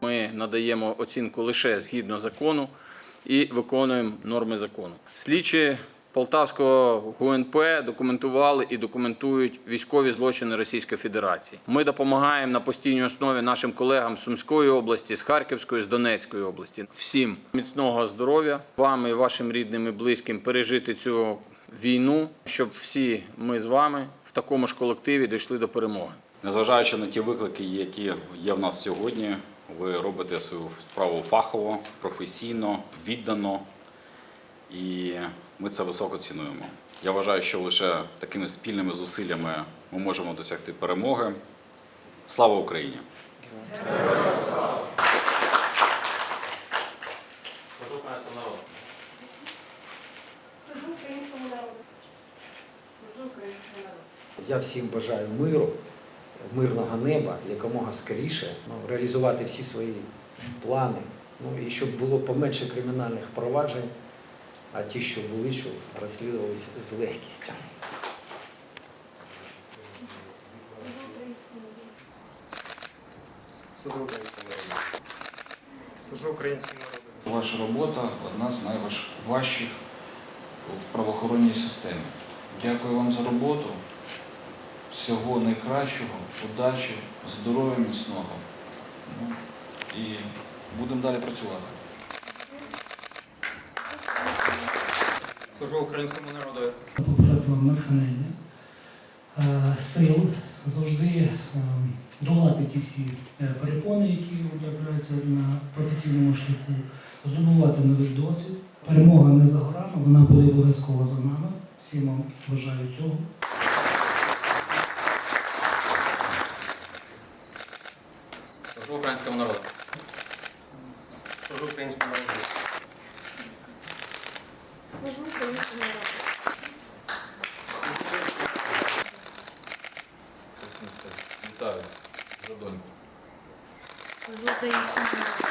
Ми надаємо оцінку лише згідно закону і виконуємо норми закону. Слідчі Полтавського ГУНП документували і документують військові злочини Російської Федерації. Ми допомагаємо на постійній основі нашим колегам з Сумської області, з Харківської, з Донецької області. Всім міцного здоров'я вам і вашим рідним і близьким пережити цю війну, щоб всі ми з вами в такому ж колективі дійшли до перемоги. Незважаючи на ті виклики, які є в нас сьогодні, ви робите свою справу фахово, професійно, віддано, і ми це високо цінуємо. Я вважаю, що лише такими спільними зусиллями ми можемо досягти перемоги. Слава Україні! Служу українському народу. Служу українському народу. Я всім бажаю миру, мирного неба, якомога скоріше, ну, реалізувати всі свої плани. Ну і щоб було поменше кримінальних проваджень, а ті, що були, щоб розслідувалися з легкістю. Служу українському народу. Ваша робота одна з найважчих в правоохоронній системі. Дякую вам за роботу. Всього найкращого, удачі, здоров'я міцного. Ну, і будемо далі працювати. Служу українському народу. побажати вам натхнення, сил, завжди е, долати ті всі е, перепони, які трапляються на професійному шляху, здобувати новий досвід. Перемога не за горами, вона буде обов'язково за нами. Всім вам бажаю цього. Служу українському народу! Служу українському народу. Служу українському народу. Вітаю за доньку. Служу українському народу.